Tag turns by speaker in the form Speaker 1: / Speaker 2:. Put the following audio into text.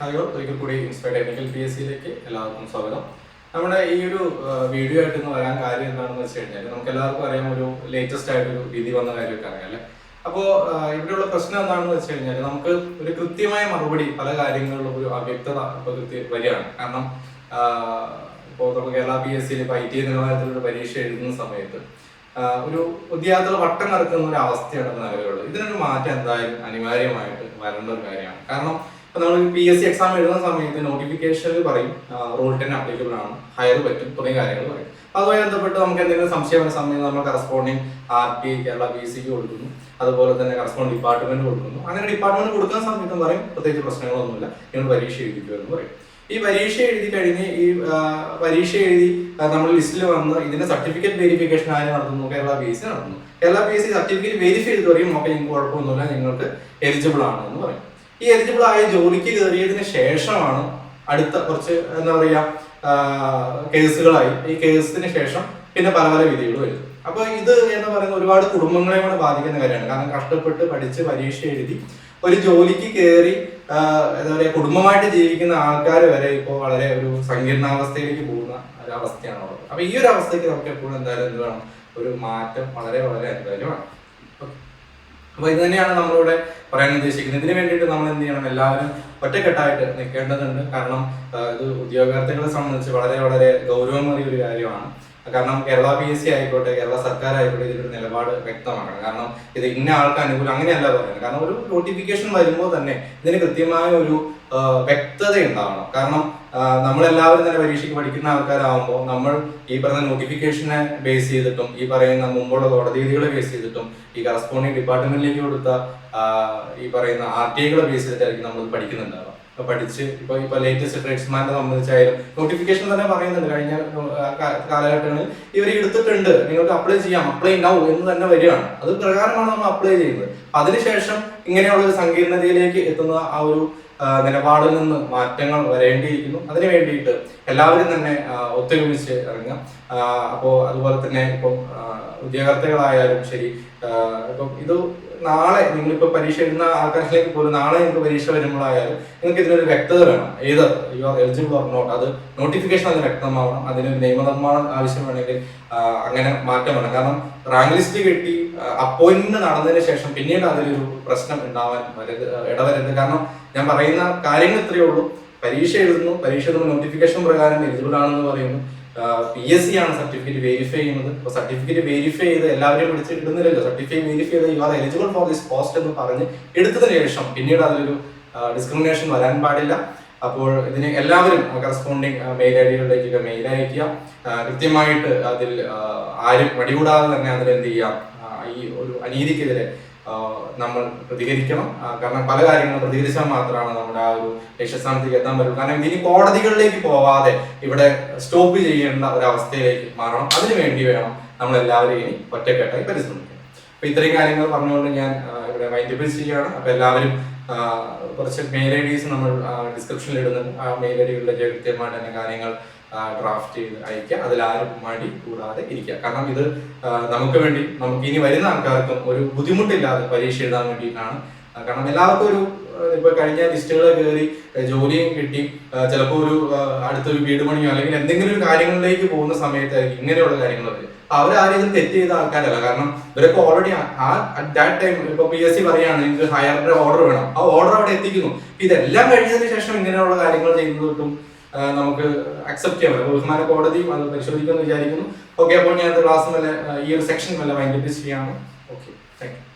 Speaker 1: Hello ഒരിക്കൽ കൂടി inspire technical P S സിയിലേക്ക് എല്ലാവർക്കും സ്വാഗതം. നമ്മുടെ ഈ ഒരു വീഡിയോ ആയിട്ട് ഇന്ന് വരാൻ കാര്യം എന്താണെന്ന് വെച്ച് കഴിഞ്ഞാൽ നമുക്ക് എല്ലാവർക്കും അറിയാം ഒരു ലേറ്റസ്റ്റ് ആയിട്ടൊരു വിധി വന്ന കാര്യമൊക്കെ അറിയാം അല്ലേ? അപ്പോൾ ഇവിടെയുള്ള പ്രശ്നം എന്താണെന്ന് വെച്ച് കഴിഞ്ഞാൽ നമുക്ക് ഒരു കൃത്യമായ മറുപടി പല കാര്യങ്ങളിലും ഒരു അവ്യക്തത ഇപ്പോൾ കൃത്യ വരികയാണ്. കാരണം ഇപ്പോൾ നമ്മൾ കേരള പി എസ് സിയിൽ ഇപ്പോൾ ഐ ടി നിലവാരത്തിലൊരു പരീക്ഷ എഴുതുന്ന സമയത്ത് ഒരു വിദ്യാർത്ഥികൾ വട്ടം നടക്കുന്ന ഒരു അവസ്ഥയാണ് നിലവിലുള്ളത്. ഇതിനൊരു മാറ്റം എന്തായാലും അനിവാര്യമായിട്ട് വരേണ്ട ഒരു കാര്യമാണ്. കാരണം നമ്മൾ പി എസ് സി എക്സാം എഴുതുന്ന സമയത്ത് നോട്ടിഫിക്കേഷനിൽ പറയും റൂൾ ടെൻ അപ്ലിക്കബിൾ ആണ്. ഹയർ പറ്റും തുടങ്ങിയ കാര്യങ്ങൾ പറയും. അതുമായി ബന്ധപ്പെട്ട് നമുക്ക് എന്തെങ്കിലും സംശയം സമയത്ത് നമ്മൾ corresponding R T Kerala P സിക്ക് കൊടുക്കുന്നു. അതുപോലെ തന്നെ കറസ്പോണ്ട് ഡിപ്പാർട്ട്മെന്റ് കൊടുക്കുന്നു. അങ്ങനെ ഡിപ്പാർട്ട്മെന്റ് കൊടുക്കുന്ന സമയത്ത് പറയും പ്രത്യേകിച്ച് പ്രശ്നങ്ങളൊന്നുമില്ല. നിങ്ങൾ പരീക്ഷ എഴുതിക്കുക എന്ന് പറയും. ഈ പരീക്ഷ എഴുതി കഴിഞ്ഞ് ഈ പരീക്ഷ എഴുതി നമ്മൾ ലിസ്റ്റിൽ വന്ന് ഇതിന്റെ സർട്ടിഫിക്കറ്റ് വെരിഫിക്കേഷൻ ആര് നടത്തുന്നു? കേരള പി എസ് സി നടത്തുന്നു. Kerala P S C certificate verify ചെയ്ത് പറയും ഓക്കെ നിങ്ങൾക്ക് കുഴപ്പമൊന്നുമില്ല നിങ്ങൾക്ക് എലിജിബിൾ ആണ് എന്ന് പറയും. ഈ എലിജിബിൾ ആയ ജോലിക്ക് കയറിയതിന് ശേഷമാണ് അടുത്ത കുറച്ച് എന്താ പറയാ കേസുകളായി. ഈ കേസിന് ശേഷം പിന്നെ പല പല വിധികൾ വരും അപ്പൊ ഇത് എന്ന് പറയുന്ന ഒരുപാട് കുടുംബങ്ങളെ കൂടെ ബാധിക്കുന്ന കാര്യമാണ്. കാരണം കഷ്ടപ്പെട്ട് പഠിച്ച് പരീക്ഷ എഴുതി ഒരു ജോലിക്ക് കയറി എന്താ പറയാ കുടുംബമായിട്ട് ജീവിക്കുന്ന ആൾക്കാർ വരെ ഇപ്പോൾ വളരെ ഒരു സങ്കീർണാവസ്ഥയിലേക്ക് പോകുന്ന ഒരു അവസ്ഥയാണ് ഉള്ളത്. അപ്പൊ ഈ ഒരു അവസ്ഥയ്ക്ക് നമുക്ക് എപ്പോഴും എന്തായാലും എന്ത് വേണം? ഒരു മാറ്റം വളരെ വളരെ അനിവാര്യമാണ്. Okay. അപ്പൊ ഇത് തന്നെയാണ് നമ്മളിവിടെ പറയാൻ ഉദ്ദേശിക്കുന്നത്. ഇതിന് വേണ്ടിയിട്ട് നമ്മൾ എന്ത് ചെയ്യണം? എല്ലാവരും ഒറ്റക്കെട്ടായിട്ട് നിൽക്കേണ്ടതുണ്ട്. കാരണം ഇത് ഉദ്യോഗാർത്ഥികളെ സംബന്ധിച്ച് വളരെ വളരെ ഗൗരവമേറിയ ഒരു കാര്യമാണ്. കാരണം കേരള പി എസ് സി ആയിക്കോട്ടെ കേരള സർക്കാർ ആയിക്കോട്ടെ ഇതിലൊരു നിലപാട് വ്യക്തമാക്കണം. കാരണം ഇത് ഇന്ന ആൾക്ക് അനുകൂലം അങ്ങനെയല്ല പറയുന്നത്. കാരണം ഒരു നോട്ടിഫിക്കേഷൻ വരുമ്പോൾ തന്നെ ഇതിന് കൃത്യമായ ഒരു വ്യക്തത ഉണ്ടാവണം കാരണം നമ്മളെല്ലാവരും തന്നെ പരീക്ഷയ്ക്ക് പഠിക്കുന്ന ആൾക്കാരാകുമ്പോൾ നമ്മൾ ഈ പറയുന്ന നോട്ടിഫിക്കേഷനെ ബേസ് ചെയ്തിട്ടും ഈ പറയുന്ന മുമ്പുള്ള കോടതി വിധികളെ ബേസ് ചെയ്തിട്ടും ഈ കറസ്പോണ്ടിങ് ഡിപ്പാർട്ട്മെന്റിലേക്ക് കൊടുത്ത ഈ പറയുന്ന ആർ ടി ഐകളെ ബേസ് ചെയ്തിട്ടായിരിക്കും നമ്മൾ പഠിക്കുന്നുണ്ടാവുക. പഠിച്ച് ഇപ്പൊ ഇപ്പൊ ലേറ്റസ്റ്റ് ട്രേഡ്സ്മാനെ സംബന്ധിച്ചായാലും നോട്ടിഫിക്കേഷൻ തന്നെ പറയുന്നുണ്ട് കഴിഞ്ഞ കാലഘട്ടങ്ങളിൽ ഇവർ എടുത്തിട്ടുണ്ട്. നിങ്ങൾക്ക് അപ്ലൈ ചെയ്യാം. അപ്ലൈ ഉണ്ടാവും എന്ന് തന്നെ വരികയാണ്. അത് പ്രകാരമാണ് നമ്മൾ അപ്ലൈ ചെയ്യുന്നത്. അതിനുശേഷം ഇങ്ങനെയുള്ള ഒരു സങ്കീർണതയിലേക്ക് എത്തുന്ന ആ ഒരു നിലപാടിൽ നിന്ന് മാറ്റങ്ങൾ വരേണ്ടിയിരിക്കുന്നു. അതിനു വേണ്ടിയിട്ട് എല്ലാവരും തന്നെ ഒത്തൊരുമിച്ച് ഇറങ്ങാം അപ്പോൾ അതുപോലെ തന്നെ ഇപ്പം ഉദ്യോഗാർത്ഥികളായാലും ശരി ഇപ്പം ഇത് നാളെ നിങ്ങളിപ്പോ പരീക്ഷ എഴുതുന്ന ആൾക്കാരിലേക്ക് പോലും നാളെ നിങ്ങൾക്ക് പരീക്ഷ വരുമ്പോഴായാലും നിങ്ങൾക്ക് ഇതിനൊരു വ്യക്തത വേണം. ഏത്? You are eligible or not അത് നോട്ടിഫിക്കേഷൻ അതിന് വ്യക്തമാവണം. അതിന് നിയമനിർമ്മാണം ആവശ്യം വേണമെങ്കിൽ അങ്ങനെ മാറ്റം വേണം. കാരണം റാങ്ക് ലിസ്റ്റ് കിട്ടി അപ്പോയിന്റ്മെന്റ് നടന്നതിന് ശേഷം പിന്നീട് അതിലൊരു പ്രശ്നം ഉണ്ടാവാൻ വരരുത് ഇടവരരുത്. കാരണം ഞാൻ പറയുന്ന കാര്യങ്ങൾ ഇത്രയേ ഉള്ളൂ. പരീക്ഷ എഴുതുന്നു. പരീക്ഷ നോട്ടിഫിക്കേഷൻ പ്രകാരം എലിജിബിൾ ആണെന്ന് പറയുന്നു. പി എസ് സി ആണ് സർട്ടിഫിക്കറ്റ് വെരിഫൈ ചെയ്യുന്നത്. അപ്പോൾ സർട്ടിഫിക്കറ്റ് വെരിഫൈ ചെയ്ത് എല്ലാവരെയും വിളിച്ച് ഇടുന്നില്ലല്ലോ. സർട്ടിഫിക്കറ്റ് വെരിഫൈ ചെയ്ത് you are eligible for this post എന്ന് പറഞ്ഞ് എടുത്തതിന് ശേഷം പിന്നീട് അതിലൊരു ഡിസ്ക്രിമിനേഷൻ വരാൻ പാടില്ല. അപ്പോൾ ഇതിന് എല്ലാവരും കറസ്പോണ്ടിങ് മെയിൽ ഐ ഡികളിലേക്ക് മെയിൽ അയക്കുക കൃത്യമായിട്ട് അതിൽ ആരും വടികൂടാതെ തന്നെ അതിൽ എന്ത് ചെയ്യാം ഈ ഒരു അനീതിക്കെതിരെ നമ്മൾ പ്രതികരിക്കണം. കാരണം പല കാര്യങ്ങളും പ്രതികരിച്ചാൽ മാത്രമാണ് നമ്മുടെ ആ ഒരു ലക്ഷ്യസ്ഥാനത്തേക്ക് എത്താൻ പറ്റുള്ളൂ. കാരണം ഇനി കോടതികളിലേക്ക് പോവാതെ ഇവിടെ സ്റ്റോപ്പ് ചെയ്യേണ്ട ഒരു അവസ്ഥയിലേക്ക് മാറണം. അതിനു വേണ്ടി വേണം നമ്മൾ എല്ലാവരും ഇനി ഒറ്റക്കെട്ടായി പരിശ്രമിക്കുക അപ്പൊ ഇത്രയും കാര്യങ്ങൾ പറഞ്ഞുകൊണ്ട് ഞാൻ ഇവിടെ വൈൻഡപ്പ് ചെയ്യുകയാണ് അപ്പൊ എല്ലാവരും കുറച്ച് മെയിൽ ഐ ഡീസ് നമ്മൾ ഡിസ്ക്രിപ്ഷനിൽ ഇടുന്ന ആ മെയിൽ ഐ ഡികളിലേക്ക് കൃത്യമായിട്ട് തന്നെ കാര്യങ്ങൾ ഡ്രാഫ്റ്റ് ചെയ്ത് അയക്കുക അതിൽ ആരും മടി കൂടാതെ ഇരിക്കുക. കാരണം ഇത് നമുക്ക് വേണ്ടി നമുക്ക് ഇനി വരുന്ന ആൾക്കാർക്കും ഒരു ബുദ്ധിമുട്ടില്ലാതെ പരീക്ഷ എഴുതാൻ വേണ്ടിയിട്ടാണ് കാരണം എല്ലാവർക്കും ഒരു ഇപ്പൊ കഴിഞ്ഞ ലിസ്റ്റുകൾ കയറി ജോലിയും കിട്ടി ചിലപ്പോൾ ഒരു അടുത്ത അടുത്തൊരു വീട് പണിയോ അല്ലെങ്കിൽ എന്തെങ്കിലും ഒരു കാര്യങ്ങളിലേക്ക് പോകുന്ന സമയത്തായിരിക്കും ഇങ്ങനെയുള്ള കാര്യങ്ങൾ വരും ഇത് തെറ്റ് ചെയ്ത ആൾക്കാരല്ല. കാരണം ഇവരൊക്കെ ഓൾറെഡി അറ്റ് ദാറ്റ് ടൈം ഇപ്പൊ പി എസ് സി പറയുകയാണ് നിങ്ങൾക്ക് ഹയറിന്റെ ഓർഡർ വേണം. ആ ഓർഡർ അവിടെ എത്തിക്കുന്നു. ഇതെല്ലാം കഴിഞ്ഞതിന് ശേഷം ഇങ്ങനെയുള്ള കാര്യങ്ങൾ ചെയ്യുന്നതും കിട്ടും നമുക്ക് അക്സെപ്റ്റ് ചെയ്യാൻ പറ്റും ബഹുമാന കോടതിയും അത് പരിശോധിക്കുമെന്ന് വിചാരിക്കുന്നു. ഓക്കെ അപ്പോൾ ഞാൻ ക്ലാസ് വല്ല ആ, ഈ ഒരു സെക്ഷൻ വല്ല വൈൻഡപ്പ് ചെയ്യാണ് ഓക്കെ താങ്ക് യു